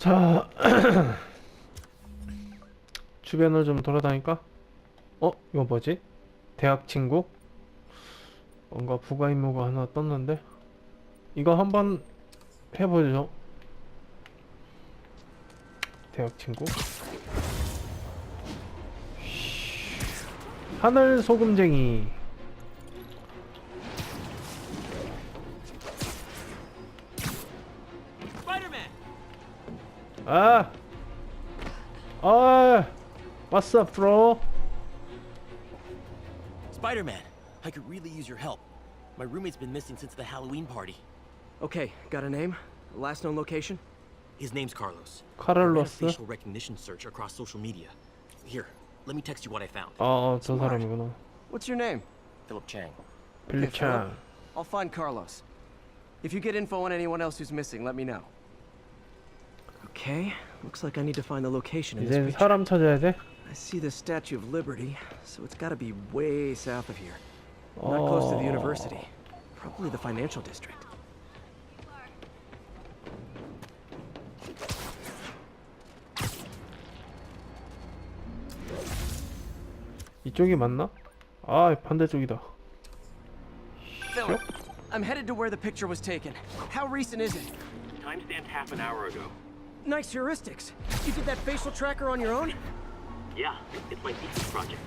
자 주변을 좀 돌아다니까? 어 이거 뭐지? 대학 친구? 뭔가 부가 임무가 하나 떴는데? 이거 한번 해보죠. 대학 친구? 하늘 소금쟁이 아! 아! What's up, bro? Spider-Man, I could really use your help. My roommate's been missing since the Halloween party. Okay, got a name? Last known location? His name's Carlos. I ran a 카를로스? facial recognition search across social media. Here, let me text you what I found. 아, 어, 저 사람이구나. What's your name? Philip Chang. 빌립 창. I'll find Carlos. If you get info on anyone else who's missing, let me know. Okay, looks like I need to find the location in this 이젠 picture. 사람 찾아야 돼? I see the Statue of Liberty, so it's gotta be way south of here. Not close to the 어, university. Probably the financial district. 이쪽이 맞나? 아, 반대쪽이다. Philip, I'm headed to where the picture was taken. How recent is it? Timestamped half an hour ago. Nice heuristics. You did that facial tracker on your own? Yeah, it's my thesis project.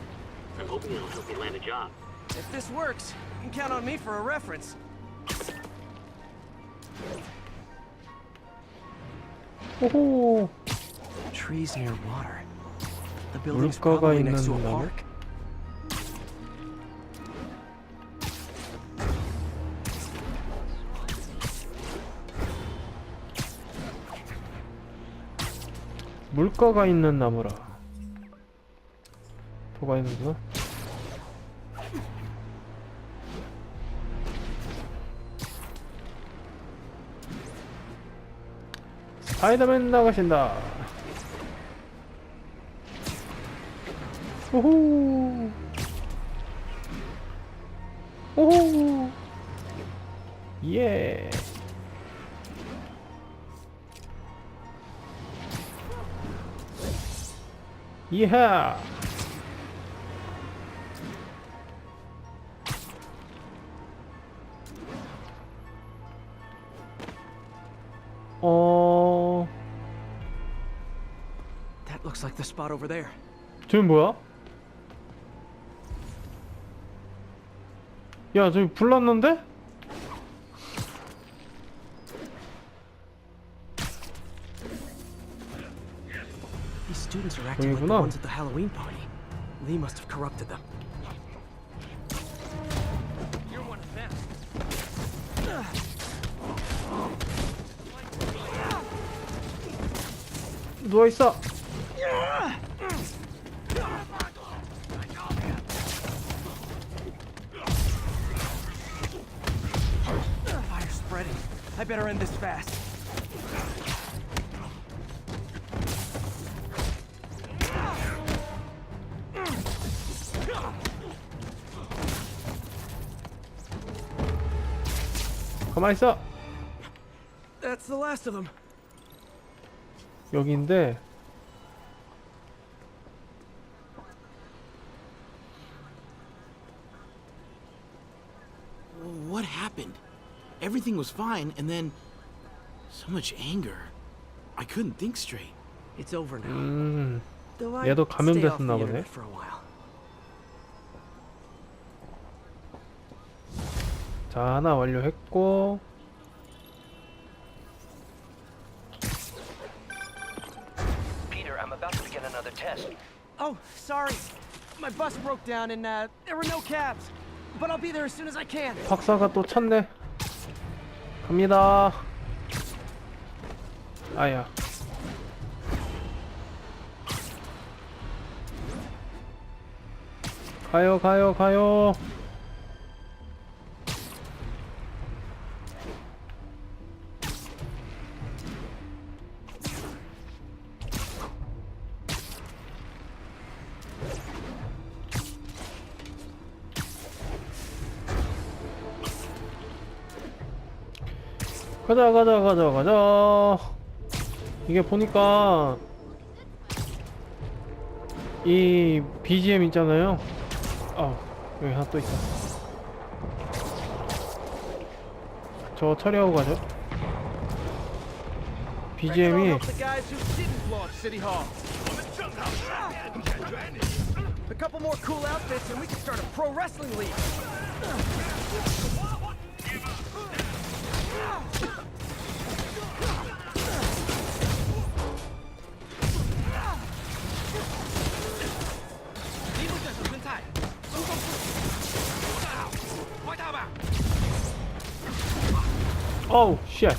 I'm hoping it'll help me land a job. If this works, you can count on me for a reference. Trees near water. The building's probably next to a park. 물가가 있는 나무라. 도가 있는구나. 스파이더맨 나가신다. 호호. 호호. 예. 이하. 어, That looks like the spot over there. 저기 뭐야? 야, 저기 불 났는데? acting like the ones at the Halloween party. Lee must have corrupted them. You're one of them. Fire spreading. I better end this fast. 가만히 있어. That's the last of them. 여기인데 What happened? Everything was fine, and then so much anger. I couldn't think straight. It's over now. 음, 얘도 감염됐었나 the 보네. for a while. 자 하나 완료했고 Peter, I'm about to begin another test. Oh, sorry. My bus broke down and uh, there were no cabs. But I'll be there as soon as I can. 박사가 또 쳤네. 갑니다. 아야. 가요 가요 가요. 가자 가자 가자 가자 이게 보니까 이 BGM 있잖아요. 아 여기 하나 또 있다. 저 처리하고 가죠. BGM이. A couple more cool outfits and we can start a pro wrestling league. 어우 쉣.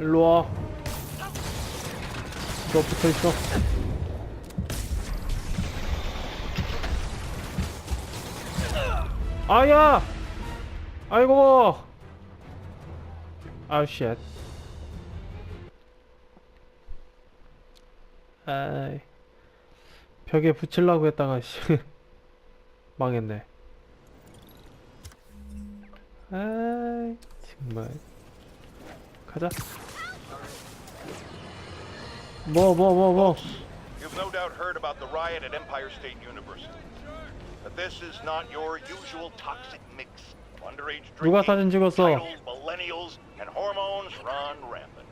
일로 와. 너 붙어 있어. 아야! 아이고! 아우 쉣. 아이 벽에 붙이려고 했다가 씨 망했네 아이 정말 가자 뭐 뭐 뭐뭐 You've no doubt heard about the riot at Empire State University. But this is not your usual toxic mix 누가 drinking, 사진 찍었어? titles, millennials, and hormones run rampant.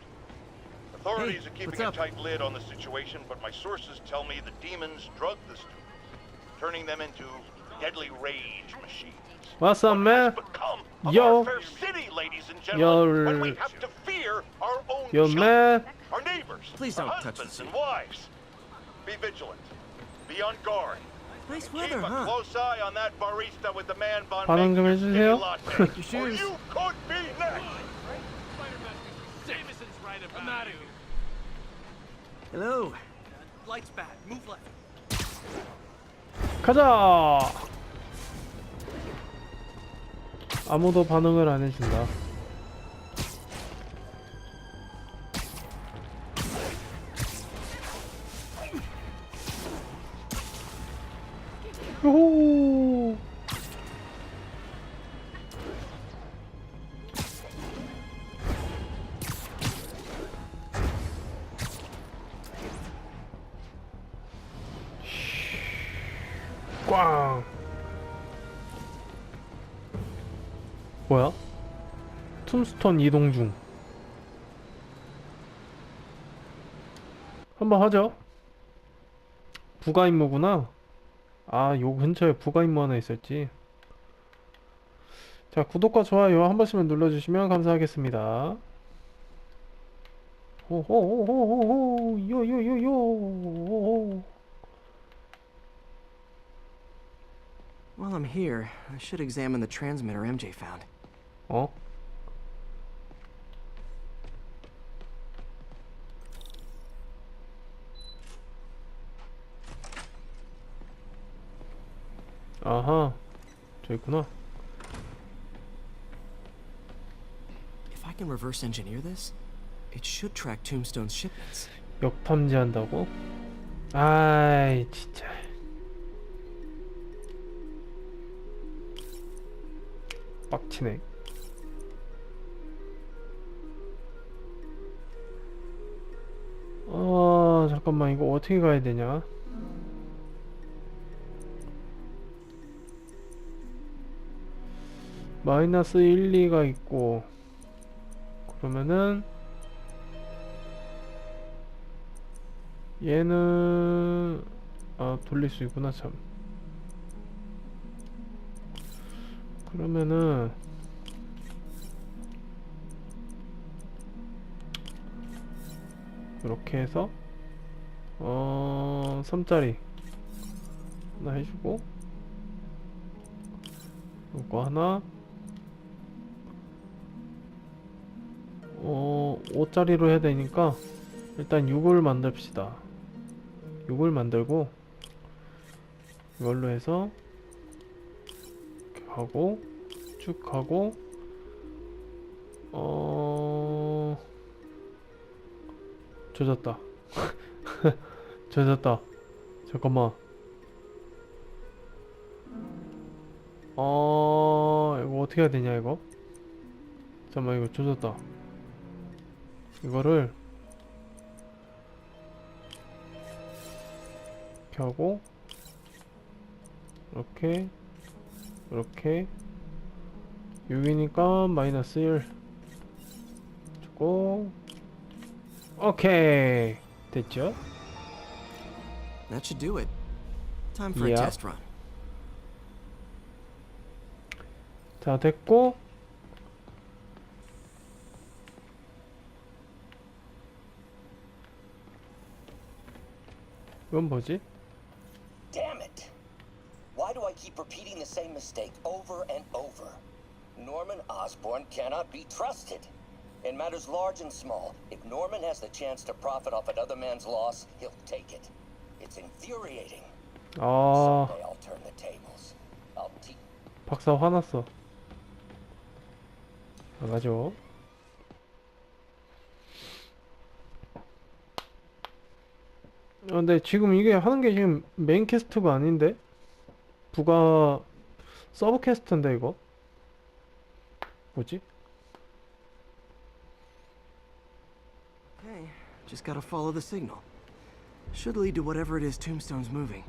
Authorities Hey, are keeping what's a up? tight lid on the situation, but my sources tell me the demons drug the students, turning them into deadly rage machines. What's up man Become of Yo. our fair city, ladies and gentlemen, when we Yo. have to fear our own yo children. man Our neighbors, Please our don't touch husbands the and wives. Be vigilant. Be on guard. Nice Keep weather, a huh? close eye on that barista with the man bun 반응 좀 making 해주세요. your latte, Your or you could be next. Hello. Light's bad. Move left. 가자 아무도 반응을 안 해준다 요호. 꽝. 뭐야? 툼스톤 이동 중. 한번 하죠. 부가 임무구나 아 요 근처에 부가 임무 하나 있었지 자 구독과 좋아요 한 번씩만 눌러주시면 감사하겠습니다 호호호호호호 요요요요 While I'm here, I should examine the transmitter MJ found. 어? 아하 저 있구나 If I can reverse engineer this, it should track Tombstone's shipments. 역탐지한다고? 아이 진짜 빡치네 아 잠깐만 이거 어떻게 가야 되냐 마이너스 1, 2가 있고 그러면은 얘는 아 돌릴 수 있구나 참. 그러면은 이렇게 해서 어 3짜리 하나 해주고 이거 하나 어 5짜리로 해야 되니까 일단 6을 만듭시다. 6을 만들고 이걸로 해서 이렇게 하고 쭉 하고 어 조졌다. 조졌다. 잠깐만. 어 이거 어떻게 해야 되냐 이거? 잠깐만 이거 조졌다 이거를 이렇게 하고 이렇게 이렇게 6이니까 마이너스 1 주고 오케이 됐죠? That should do it. Time for a test run. 자 됐고 이건 뭐지? Damn it! Why do I keep repeating the same mistake over and over? Norman Osborn cannot be trusted. In matters large and small, if Norman has the chance to profit off another man's loss, he'll take it. It's infuriating. 아 Someday I'll turn the tables. I'll teach. 박사 화났어 나가죠 어, 근데 지금 이게 하는 게 지금 메인 캐스트가 아닌데 부가 서브 캐스트인데 이거 뭐지? Okay, just gotta follow the signal. Should lead to whatever it is Tombstone's moving.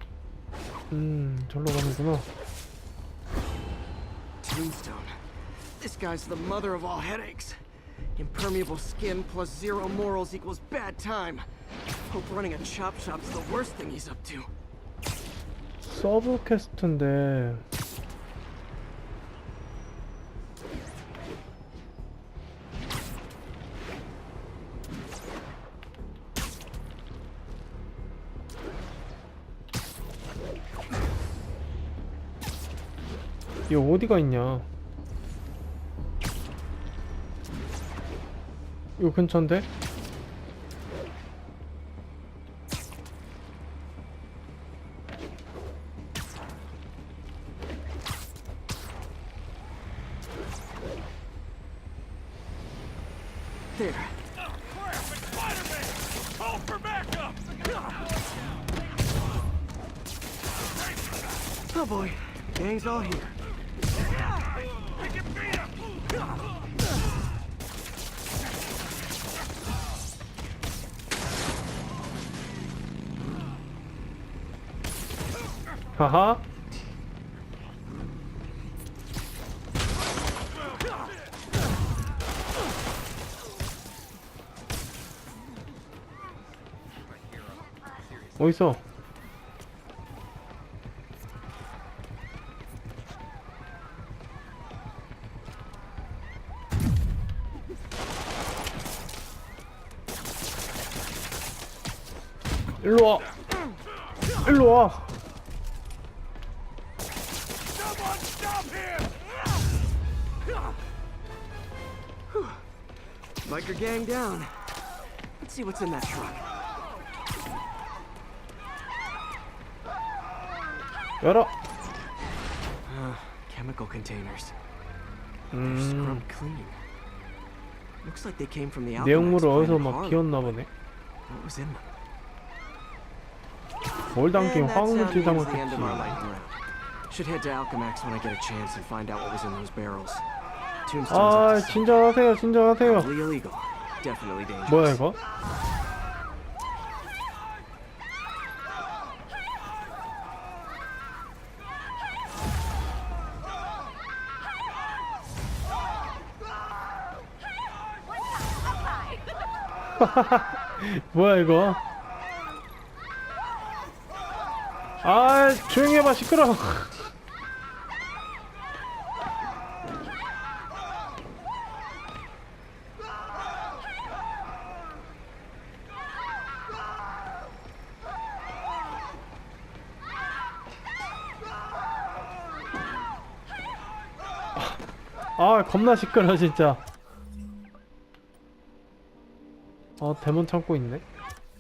음 절로 가는구나 Tombstone. This guy's the mother of all headaches. Impermeable skin plus zero morals equals bad time. Hope running a chop shop's the worst thing he's up to. 서브 캐스트인데 얘 어디가 있냐 이거 근처인데? 일로 와. 일로 와. Biker gang down. Let's see what's in that truck. 열어. Chemical containers. They're 음, scrubbed clean. Looks like they came from the 내용물을 어디서 막. 비웠나 보네. What was in them? 뭘 담긴 화학물질 담았겠지. Should head to Alchemax when I get a chance and find out what was in those barrels. Tombstone's 아, 진정하세요, 진정하세요. Illegal. Definitely dangerous. 뭐야 이거? 뭐야 이거? 아 조용히 해봐 시끄러. 아 겁나 시끄러 진짜. 아 데몬 창고 있네.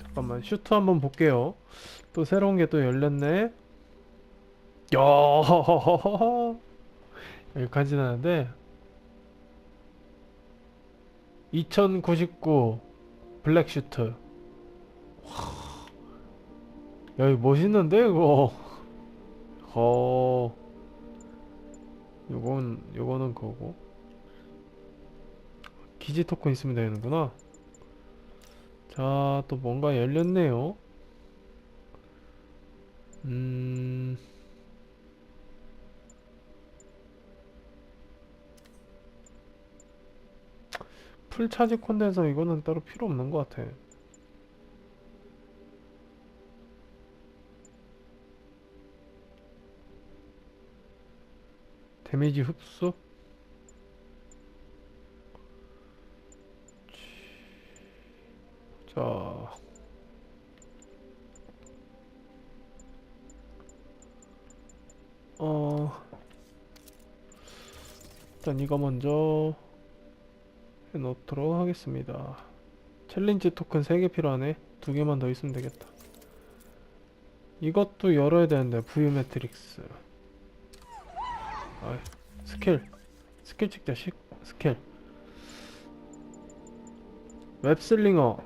잠깐만 슈트 한번 볼게요. 또 새로운 게 또 열렸네. 야 여기까지 나는데 2099 블랙 슈트. 야 이거 멋있는데 이거. 어. 요건 요거는 그거고 기지 토큰 있으면 되는구나 자 또 뭔가 열렸네요 음 풀차지 콘덴서 이거는 따로 필요 없는 것 같아 데미지 흡수? 자. 어. 일단 이거 먼저 해 놓도록 하겠습니다. 챌린지 토큰 3개 필요하네. 두 개만 더 있으면 되겠다. 이것도 열어야 되는데, 부유 매트릭스. 아, 스킬 스킬 찍자 시, 스킬 웹슬링어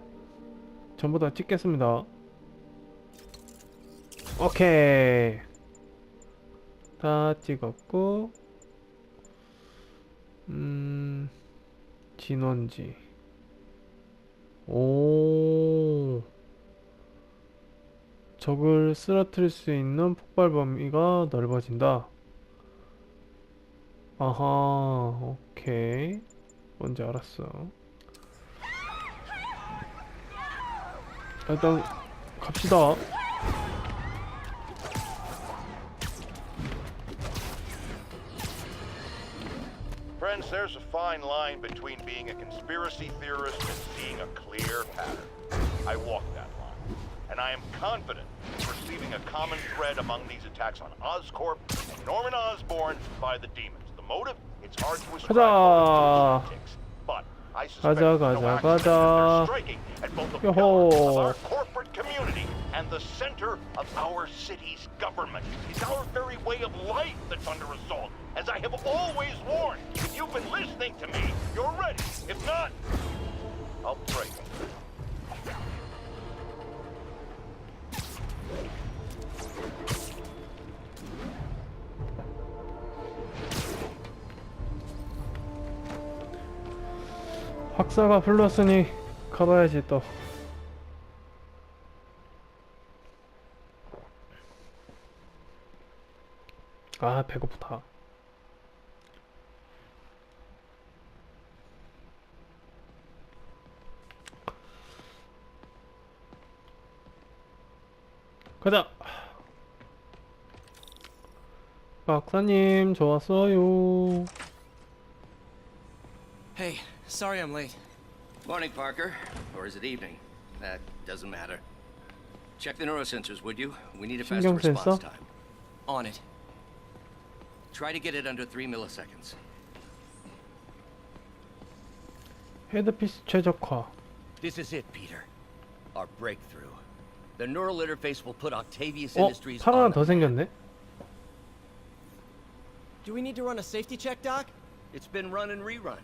전부 다 찍겠습니다 오케이 다 찍었고 음 진원지 오 적을 쓰러뜨릴 수 있는 폭발 범위가 넓어진다 아하, 오케이. 뭔지 알았어. 일단 갑시다. Friends, there's a fine line between being a conspiracy theorist and seeing a clear pattern. I walk that line. And I am confident in perceiving a common thread among these attacks on Oscorp and Norman Osborn by the demons. The motive? It's hard to ascribe 가자. motive to lunatics, but I suspect 가자, no 가자, accident that 가자. they're striking at both the 요호. pillar of our corporate community and the center of our city's government. It's our very way of life that's under assault. As I have always warned, if you've been listening to me, you're ready. If not, I'll break. 박사가 불렀으니 가봐야지 또. 아, 배고프다. 가자. 박사님, 좋았어요. Hey, sorry I'm late. Morning, Parker. Or is it evening? That doesn't matter. Check the neurosensors, would you? We need a faster 신경 response 썼어? time. On it. Try to get it under three milliseconds. 헤드피스 최적화. This is it, Peter. Our breakthrough. The neural interface will put Octavius 어? Industries 팔 하나 on 더 생겼네? Do we need to run a safety check, Doc? It's been run and rerun.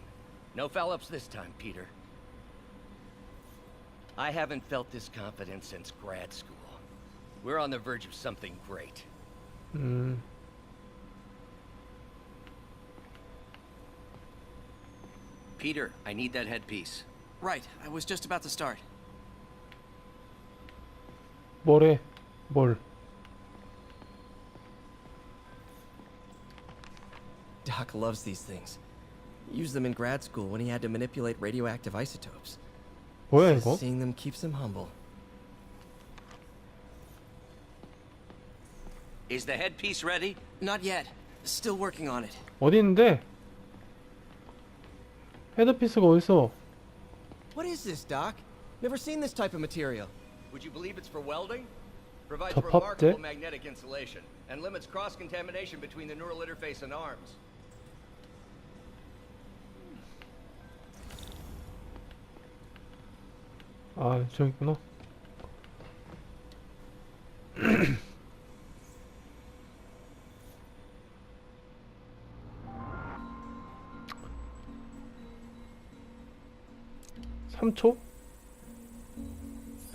No foul-ups this time, Peter. I haven't felt this confident since grad school. We're on the verge of something great. 음. Peter, I need that headpiece. Right, I was just about to start. 뭐래? 뭘? Doc loves these things. Used them in grad school when he had to manipulate radioactive isotopes. 뭐야 Says 이거? Seeing them keeps him humble. Is the headpiece ready? Not yet. Still working on it. 어디 있는데? 헤드피스가 어딨어? What is this, Doc? Never seen this type of material. Would you believe it's for welding? Provides 저 remarkable 팝대? magnetic insulation and limits cross-contamination between the neural interface and arms. 아 저기 있구나. 삼초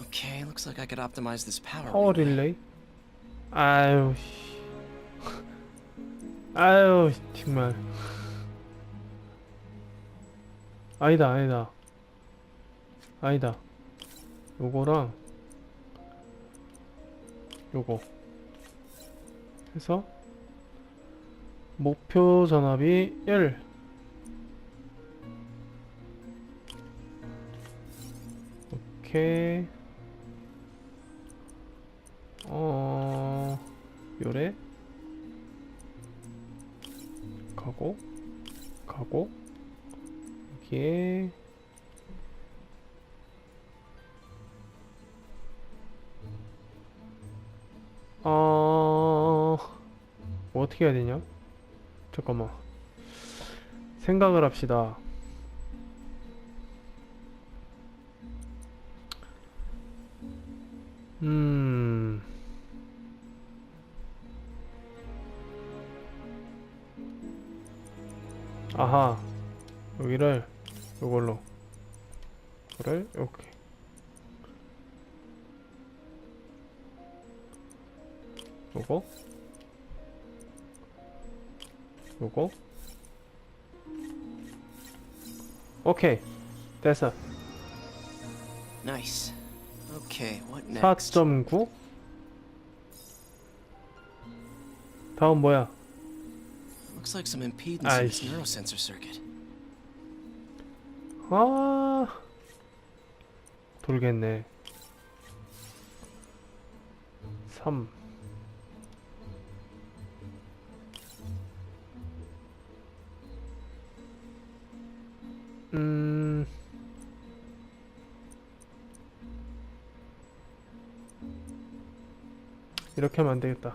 Okay, looks like I could optimize this power. 파워. 릴레이? 아유 씨. 아유 정말 아니다 아니다 아니다 요거랑 요거 해서 목표 전압이 1 오케이. 어 요래? 가고 가고. 여기에. 어 뭐 어떻게 해야 되냐? 잠깐만. 생각을 합시다 음. 아하. 여기를 요걸로. 그래? 이렇게. 요거? 요거? 오케이. 됐어. Nice. What next? 4.9 다음 뭐야 Looks like some impedance in this neurosensor circuit. 아 돌겠네 3 음... 이렇게 하면 안 되겠다.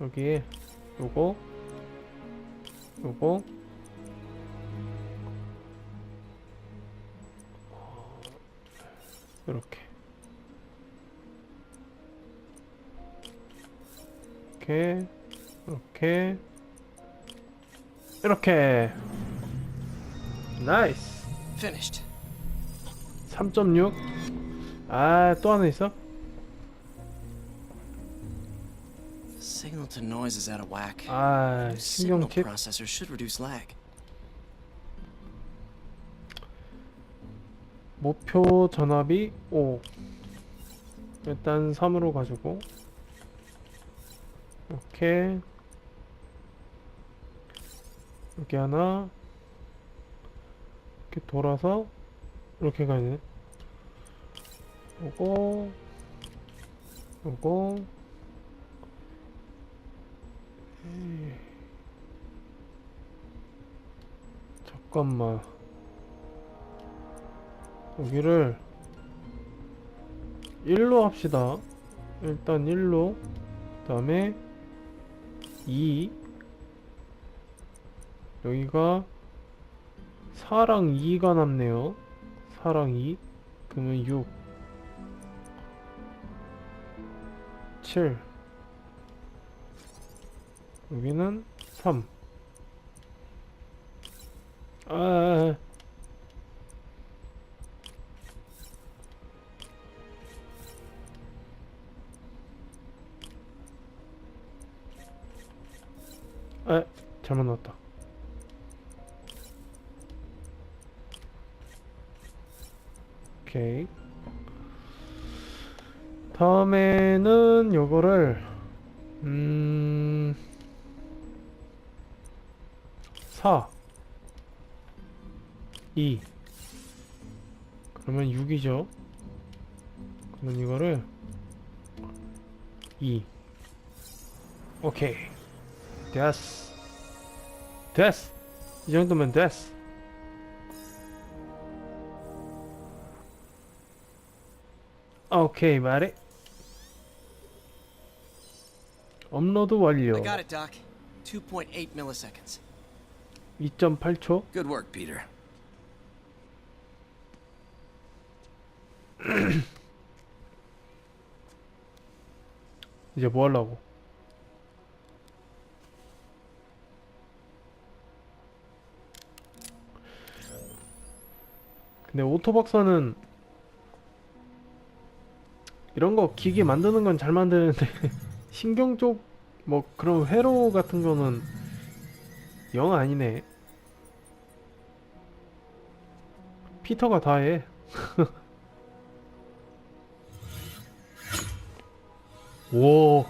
여기에 요거 요거 이렇게 이렇게 이렇게 이렇게 나이스 Finished. 3.6 아 또 하나 있어? Signal to noise is out of whack. 아 signal 신경칩 processor should reduce lag. 목표 전압이 5 일단 3으로 가지고 이렇게 여기 하나 이렇게 돌아서 이렇게 가야 되네 요거 요거 에이. 잠깐만 여기를 1로 합시다. 일단 1로. 그 다음에 2. 여기가 4랑 2가 남네요. 4랑 2. 그러면 6. 7. 여기는 3. 아, 아, 아. 에 잘못 넣었다 오케이 다음에는 요거를 음... 4 2 그러면 6이죠. 그러면 이거를 2 오케이. 됐어 됐어 이 정도면 됐어 오케이 말해. 업로드 완료. I got it, Doc. 2.8 milliseconds. 2.8초 Good work, Peter. 이제 뭐 하려고 근데 오토박사는 이런 거 기계 만드는 건 잘 만드는데 신경 쪽 뭐 그럼 회로 같은 거는 영 아니네. 피터가 다 해. 오.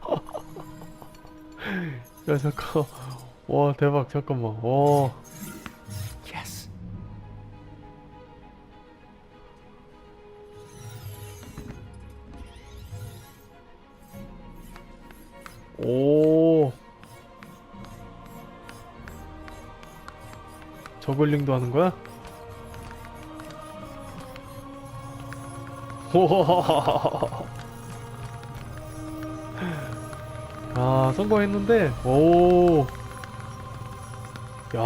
야 잠깐. 와 대박 잠깐만. 와. 저글링도 하는 거야? 아, 성공했는데, 오. 야.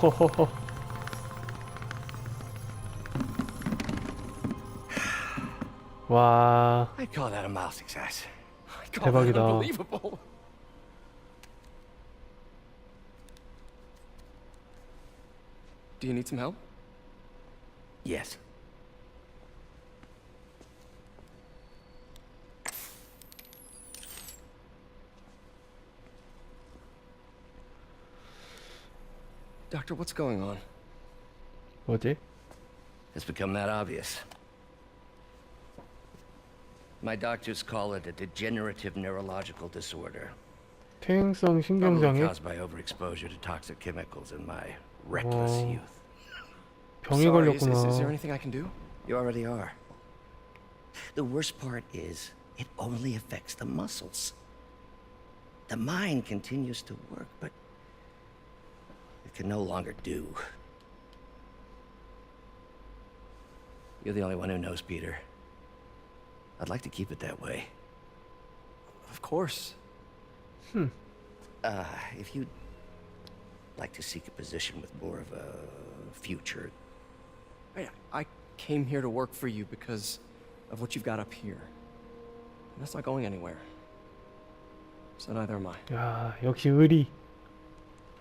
허허허. 와. 대박이다. Do you need some help? Yes. Doctor, what's going on? 뭐지? It's become that obvious. My doctors call it a degenerative neurological disorder. 퇴행성 Probably 신경장애? caused by overexposure to toxic chemicals in my reckless 어. youth. 병에 Sorry, is, is, is there 걸렸구나. anything I can do? You already are. The worst part is, it only affects the muscles. The mind continues to work, but it can no longer do. You're the only one who knows, Peter. I'd like to keep it that way. Of course. Uh, if you'd like to seek a position with more of a future, I, I came here to work for you because of what you've got up here. And that's not going anywhere. So neither am I. 야, 역시 의리.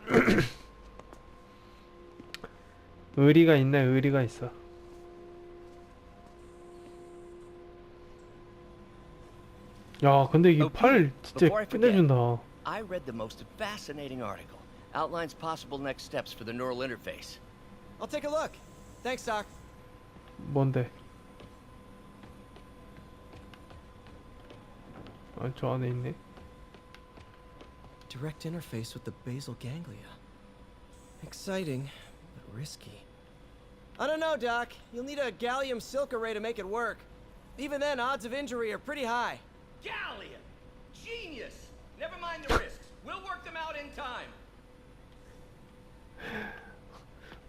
의리가 있네, 의리가 있어. 야, 근데 이 Oh, 팔 진짜 before I forget. 끝내준다. I read the most fascinating article. Outlines possible next steps for the neural interface. I'll take a look. Thanks, Doc. Bun day. Direct interface with the basal ganglia. Exciting, but risky. I don't know, Doc. You'll need a gallium silk array to make it work. Even then, odds of injury are pretty high. Gallium! Genius! Never mind the risks. We'll work them out in time.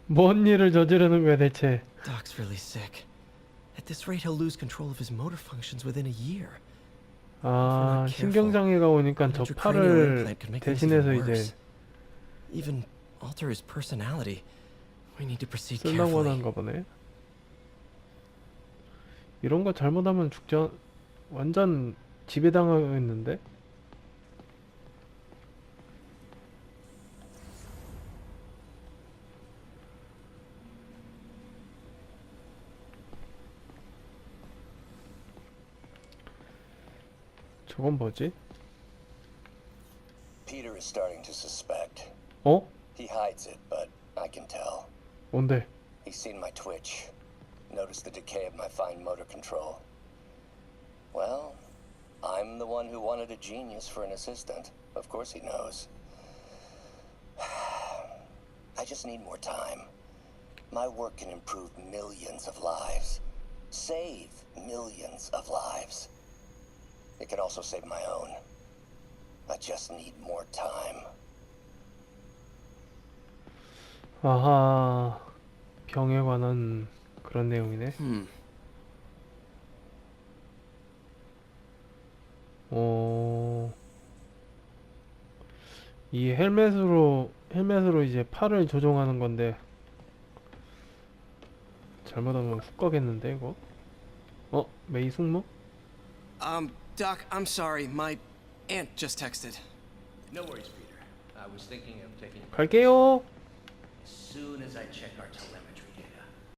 뭔 일을 저지르는 거야, 대체? Doc's really sick. At this rate, he'll lose control of his motor functions within a year. 아, 신경장애가 오니까 저 팔을 대신해서 이제. Even alter his personality. We need to proceed 쓰려고 carefully. 하는가 보네. 이런 거 잘못하면 죽자 완전 지배당하겠는데? 저건 뭐지? Peter is starting to suspect. 어? He hides it, but I can tell. 뭔데? He's seen my twitch, noticed the decay of my fine motor control. Well, I'm the one who wanted a genius for an assistant. Of course he knows. I just need more time. My work can improve millions of lives, save millions of lives. It can also save my own. I just need more time. 아하 병에 관한 그런 내용이네. Hmm. 어. 이 헬멧으로 헬멧으로 이제 팔을 조종하는 건데 잘못하면 훅 가겠는데 이거? 어? 메이 숙모? Um, Doc, I'm sorry. My aunt just texted. No worries, Peter. I was thinking of taking 갈게요. as soon as I check our telemetry.